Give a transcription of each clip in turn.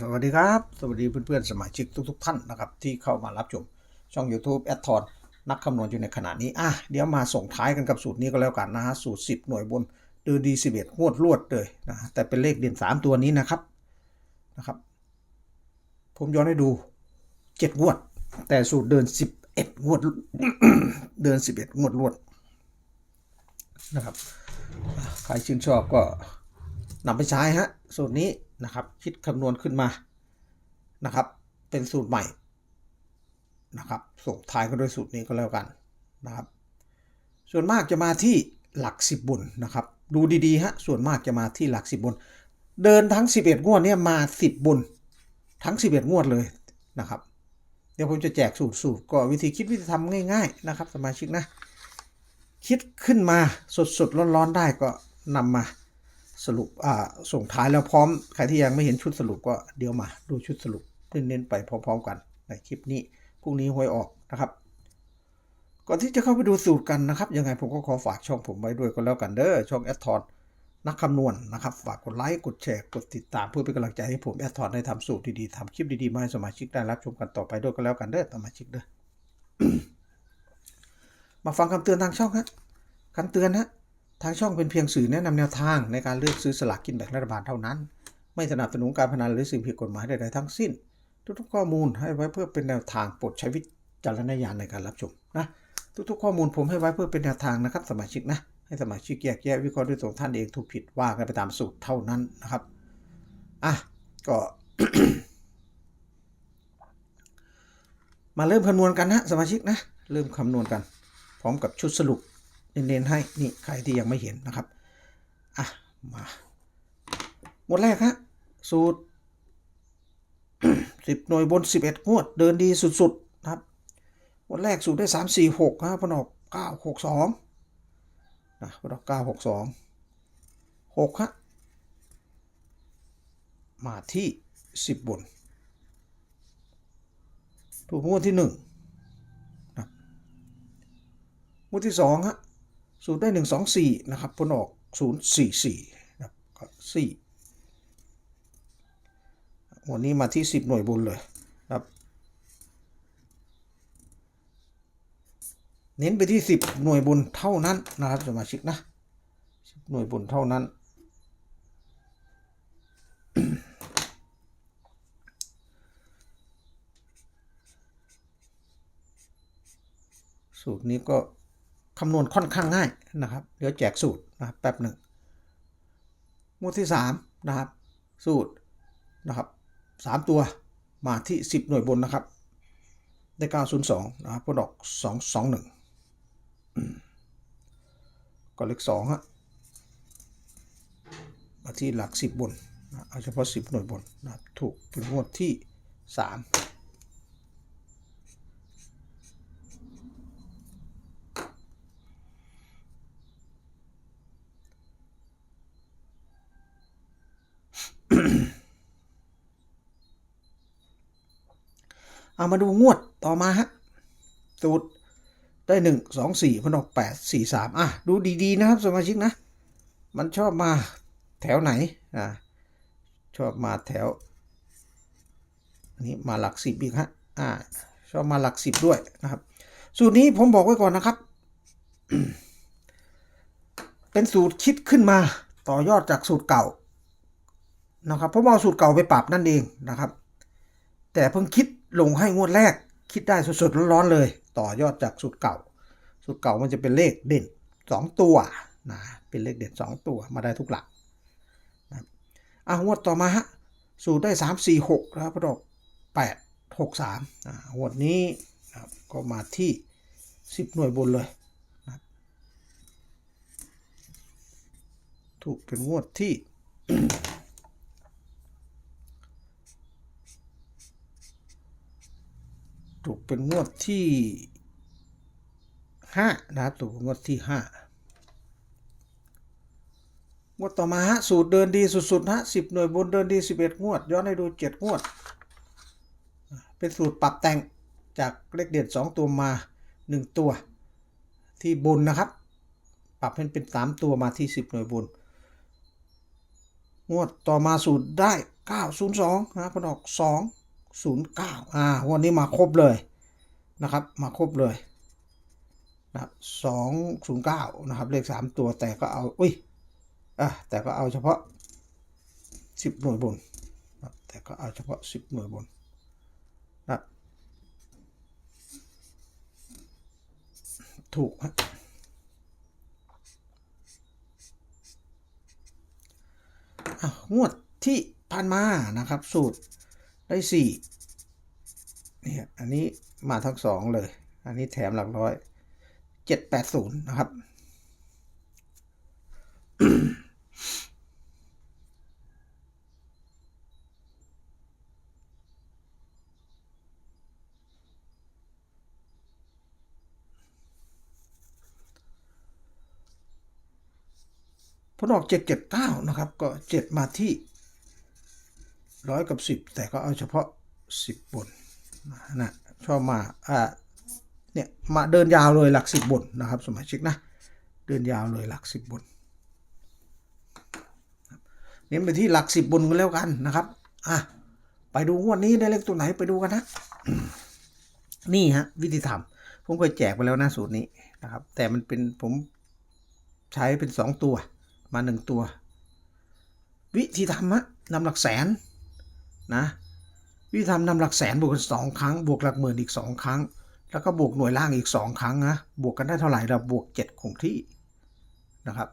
สวัสดีครับ สวัสดีเพื่อนๆ สมาชิกทุก ๆ ท่านนะครับที่เข้ามารับชมช่อง YouTube แอดทอนนักคำนวณอยู่ในขณะนี้อะเดี๋ยวมาส่งท้ายกันกับสูตรนี้ก็แล้วกันนะฮะสูตร 10 หน่วยบนเดือนดี11งวดรวดเลยนะแต่เป็นเลขเด่น3 ตัวนี้นะครับนะครับ ผมย้อนให้ดู 7 งวด แต่สูตรเดิน 11 งวด เดิน 11 งวดรวดนะครับใครชื่นชอบก็นำไปใช้ฮะสูตรนี้ นะครับ คิดคำนวณขึ้นมานะครับ เป็นสูตรใหม่นะครับส่งท้ายกันด้วยสูตรนี้ก็แล้วกันนะครับ ส่วนมากจะมาที่หลักสิบบนนะครับ ดูดีๆฮะส่วนมากจะมาที่หลักสิบบน เดินทั้ง 11 งวดเนี่ยมา 10บนทั้ง 11 งวดเลยนะครับเดี๋ยวผมจะแจกสูตรสูตรก็วิธีคิดวิธีทำง่าย ๆนะครับ สมาชิกนะ คิดขึ้นมาสดๆร้อนๆได้ก็นำมา สรุปอ่าส่งท้ายแล้วพร้อม ใครที่ยังไม่เห็นชุดสรุปก็เดี๋ยวมาดูชุดสรุปเน้นๆไปพร้อมๆกันในคลิปนี้พรุ่งนี้หวยออกนะครับ ก่อนที่จะเข้าไปดูสูตรกันนะครับ ยังไงผมก็ขอฝากช่องผมไว้ด้วยก็แล้วกันเด้อช่องแอดทอนนักคำนวณนะครับ ฝากกดไลค์กดแชร์กดติดตามเพื่อเป็นกำลังใจให้ผมแอดทอนได้ทำสูตรดีๆทำคลิปดีๆมาให้สมาชิกได้รับชมกันต่อไปด้วยก็แล้วกันเด้อสมาชิกเด้อมาฟังคำเตือนทางช่องฮะคำเตือนฮะ ทางช่องเป็นเพียงสื่อแนะนำแนวทางในการเลือกซื้อสลากกินแบ่งรัฐบาลเท่านั้น ไม่สนับสนุนการพนันหรือสิ่งผิดกฎหมายใดๆทั้งสิ้น ทุกๆข้อมูลให้ไว้เพื่อเป็นแนวทางโปรดใช้วิจารณญาณในการรับชมนะทุกๆข้อมูลผมให้ไว้เพื่อเป็นแนวทางนะครับสมาชิกนะให้สมาชิกแยกแยะวิเคราะห์ด้วยตัวท่านเองถูกผิดว่ากันไปตามสูตรเท่านั้นนะครับอะก็ มาเริ่มคำนวณกันนะสมาชิกนะเริ่มคำนวณกัน พร้อมกับชุดสรุป เน้นๆให้นี่ใครที่ยังไม่เห็นนะครับอะมาหมดแรกฮะสูตรสิบหน่วยบนสิบเอ็ดงวด เดินดีสุดๆนะครับหมดแรกสูตรได้สามสี่หกฮะพนอกเก้าหกสองนะพนอกเก้าหกสองหกฮะมาที่สิบบนถูกงวดที่หนึ่งงวดที่สองฮะ สูตรได้หนึ่งสองสี่นะครับ ผลออกศูนย์สี่สี่นะครับก็สี่วันนี้มาที่สิบหน่วยบนเลยนะครับ เน้นไปที่สิบหน่วยบนเท่านั้นนะครับสมาชิกนะหน่วยบนเท่านั้นสูตรนี้ก็ คำนวณค่อนข้างง่ายนะครับ เดี๋ยวแจกสูตรนะครับแป๊บหนึ่งหมวดที่ 3 นะครับ สูตรนะครับ3ตัวมาที่ 10 หน่วยบนนะครับ ได้ 902 นะครับผลดอก 221อืมก็เลข2ฮะมาที่หลัก 10 บนนะเอาเฉพาะ 10 หน่วยบนนะถูกเป็นงวดที่ 3 เอามาดูงวดต่อมาฮะสูตรได้หนึ่งสองสี่พันออกแปดสี่สามอะ ดูดีๆ นะครับสมาชิกนะ มันชอบมาแถวไหนอ่าชอบมาแถว อันนี้มาหลักสิบอีกฮะอ่า ชอบมาหลักสิบด้วยนะครับ สูตรนี้ผมบอกไว้ก่อนนะครับ เป็นสูตรคิดขึ้นมาต่อยอดจากสูตรเก่านะครับผมเอาสูตรเก่าไปปรับนั่นเองนะครับ แต่เพิ่งคิด ลงให้งวดแรก คิดได้สดๆร้อนๆเลย ต่อยอดจากสูตรเก่า สูตรเก่ามันจะเป็นเลขเด่นสองตัวนะเป็นเลขเด่นสองตัวมาได้ทุกหลักนะอะงวดต่อมาฮะสูตรได้สามสี่หกนะครับพอดอกแปดหกสามอ่างวดนี้นะครับก็มาที่สิบหน่วยบนเลยนะถูกเป็นงวดที่ ถูกเป็นงวดที่ห้านะครับถูกเป็นงวดที่ห้างวดต่อมาฮะสูตรเดินดีสุดๆฮะสิบหน่วยบนเดินดีสิบเอ็ดงวด ย้อนให้ดูเจ็ดงวด เป็นสูตรปรับแต่งจากเลขเด่นสองตัวมาหนึ่งตัว ที่บนนะครับ ปรับให้เป็นสามตัวมาที่สิบหน่วยบน งวดต่อมาสูตรได้เก้าศูนย์สองนะผลออกสอง ศูนย์เก้าอ่าวันนี้มาครบเลยนะครับ มาครบเลยนะครับสองศูนย์เก้านะครับ เลขสามตัวแต่ก็เอา อุ้ยอะแต่ก็เอาเฉพาะสิบหน่วยบนนะแต่ก็เอาเฉพาะสิบหน่วยบนนะถูกฮะอะงวดที่ผ่านมานะครับ สูตร ได้สี่เนี่ยอันนี้มาทั้งสองเลย อันนี้แถมหลักร้อยเจ็ดแปดศูนย์นะครับ ผลออกเจ็ดเจ็ดเก้านะครับ ก็เจ็ดมาที่ ร้อยกับสิบแต่ก็เอาเฉพาะสิบบนนะชอบมาอ่าเนี่ยมาเดินยาวเลยหลักสิบบนนะครับสมาชิกนะเดินยาวเลยหลักสิบบนเน้นไปที่หลักสิบบนกันแล้วกันนะครับอะไปดูงวดนี้ได้เลขตัวไหนไปดูกันนะนี่ฮะวิธีทำผมเคยแจกไปแล้วนะสูตรนี้นะครับ แต่มันเป็นผมใช้เป็นสองตัวมาหนึ่งตัว วิธีทำฮะนำหลักแสน นะวิธีทำนำหลักแสนบวกกันสองครั้ง บวกหลักหมื่นอีกสองครั้ง แล้วก็บวกหน่วยล่างอีกสองครั้งนะบวกกันได้เท่าไหร่เราบวกเจ็ดคงที่นะครับ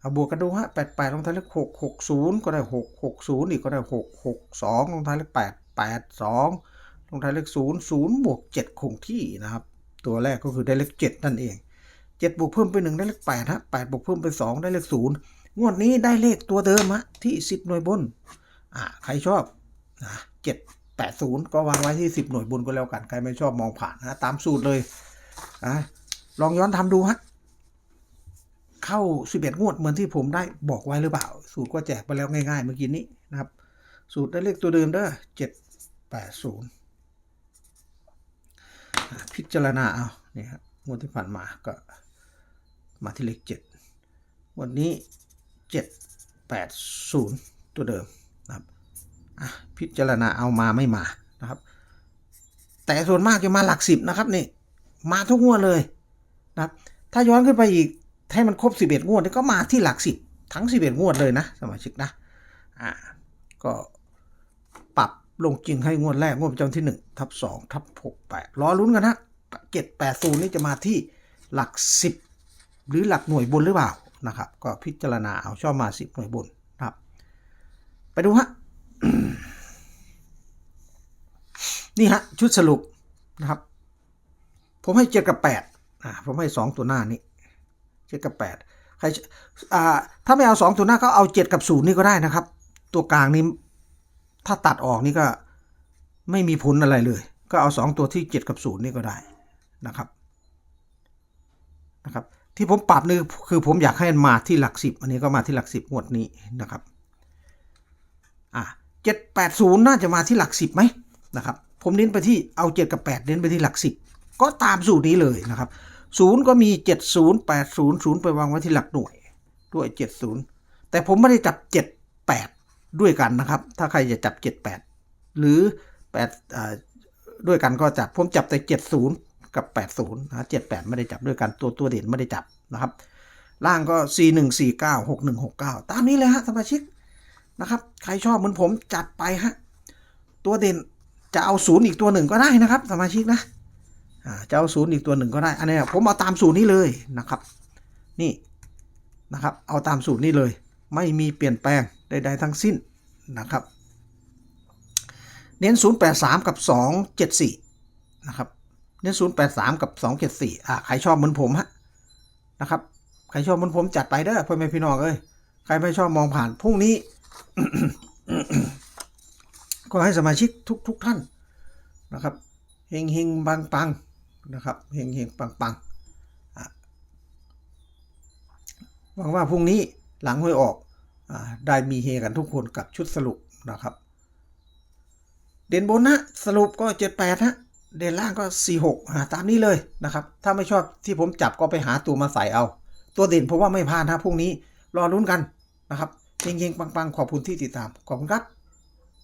เอาบวกกันดูฮะแปดแปดลงท้ายเลขหกหกศูนย์ก็ได้หกหกศูนย์อีกก็ได้หกหกสองลงท้ายเลขแปดแปดสองลงท้ายเลขศูนย์ศูนย์บวกเจ็ดคงที่นะครับ ตัวแรกก็คือได้เลขเจ็ดนั่นเองเจ็ดบวกเพิ่มไปหนึ่งได้เลขแปดฮะแปดบวกเพิ่มไปสองได้เลขศูนย์งวดนี้ได้เลขตัวเดิมฮะที่สิบหน่วยบน อ่าใครชอบนะเจ็ดแปดศูนย์ก็วางไว้ที่สิบหน่วยบนก็แล้วกัน ใครไม่ชอบมองผ่านนะตามสูตรเลยอะลองย้อนทำดูฮะเข้าสิบเอ็ดงวดเหมือนที่ผมได้บอกไว้หรือเปล่า สูตรก็แจกไปแล้วง่ายๆเมื่อกี้นี้นะครับ สูตรได้เลขตัวเดิมเด้อเจ็ดแปดศูนย์พิจารณาเอาเนี่ยครับงวดที่ผ่านมาก็มาที่เลขเจ็ดวันนี้เจ็ดแปดศูนย์ตัวเดิม พิจารณาเอามาไม่มานะครับ แต่ส่วนมากจะมาหลักสิบนะครับนี่มาทุกงวดเลยนะครับ ถ้าย้อนขึ้นไปอีกให้มันครบสิบเอ็ดงวดนี่ก็มาที่หลักสิบทั้งสิบเอ็ดงวดเลยนะสมาชิกนะอ่าก็ปรับลงจริงให้งวดแรกงวดประจำที่หนึ่งทับสองทับหกแปดรอลุ้นกันนะเจ็ดแปดศูนี่จะมาที่หลักสิบหรือหลักหน่วยบนหรือเปล่านะครับ ก็พิจารณาเอาชอบมาสิหน่วยบนนะครับ ไปดูฮะ นี่ฮะชุดสรุปนะครับ ผมให้เจ็ดกับแปดอ่าผมให้สองตัวหน้านี้เจ็ดกับแปดใครอ่าถ้าไม่เอาสองตัวหน้าก็เอาเจ็ดกับศูนย์นี่ก็ได้นะครับ ตัวกลางนี้ถ้าตัดออกนี่ก็ไม่มีผลอะไรเลย ก็เอาสองตัวที่เจ็ดกับศูนย์นี่ก็ได้นะครับนะครับ ที่ผมปรับนี่คือผมอยากให้มันมาที่หลักสิบอันนี้ก็มาที่หลักสิบงวดนี้นะครับอะเจ็ดแปดศูนย์น่าจะมาที่หลักสิบไหมนะครับ ผมเน้นไปที่เอาเจ็ดกับแปดเน้นไปที่หลักสิบก็ตามสูตรนี้เลยนะครับศูนย์ก็มีเจ็ดศูนย์แปดศูนย์ศูนย์ไปวางไว้ที่หลักหน่วยด้วยเจ็ดศูนย์แต่ผมไม่ได้จับเจ็ดแปดด้วยกันนะครับ ถ้าใครจะจับเจ็ดแปดหรือแปดด้วยกันก็จับ ผมจับแต่เจ็ดศูนย์กับ 80นะ78 ไม่ได้จับด้วยกันตัวตัวเด่นไม่ได้จับนะครับ ล่างก็ 4 1 4 9 6 1 6 9 ตามนี้เลยฮะสมาชิกนะครับ ใครชอบเหมือนผมจัดไปฮะตัวเด่น จะเอาศูนย์อีกตัวหนึ่งก็ได้นะครับ สมาชิกนะจะเอาศูนย์อีกตัวหนึ่งก็ได้ อันนี้ผมเอาตามสูตรนี้เลยนะครับ นี่นะครับ เอาตามสูตรนี้เลย ไม่มีเปลี่ยนแปลงใดๆทั้งสิ้นนะครับ เน้น 083 กับ 274 นะครับ เน้นศูนย์แปดสามกับสองเจ็ดสี่อะใครชอบเหมือนผมฮะนะครับ ใครชอบเหมือนผมจัดไปเด้อพ่อแม่พี่น้องเอ้ย ใครไม่ชอบมองผ่านพรุ่งนี้ ก็ให้สมาชิกทุกทุกท่านนะครับเฮงเฮงปังปังนะครับเฮงเฮงปังปังหวังว่าพรุ่งนี้หลังหวยออกอได้มีเฮกันทุกคนกับชุดสรุปนะครับ เด่นบนนะสรุปก็เจ็ดแปดฮะเด่นล่างก็ 4 6หาตามนี้เลยนะครับ ถ้าไม่ชอบที่ผมจับก็ไปหาตัวมาใส่เอา ตัวเด่นผมว่าไม่พลาดนะพรุ่งนี้รอลุ้นกันนะครับเฮงๆปังๆ ขอบคุณที่ติดตาม ขอบคุณครับ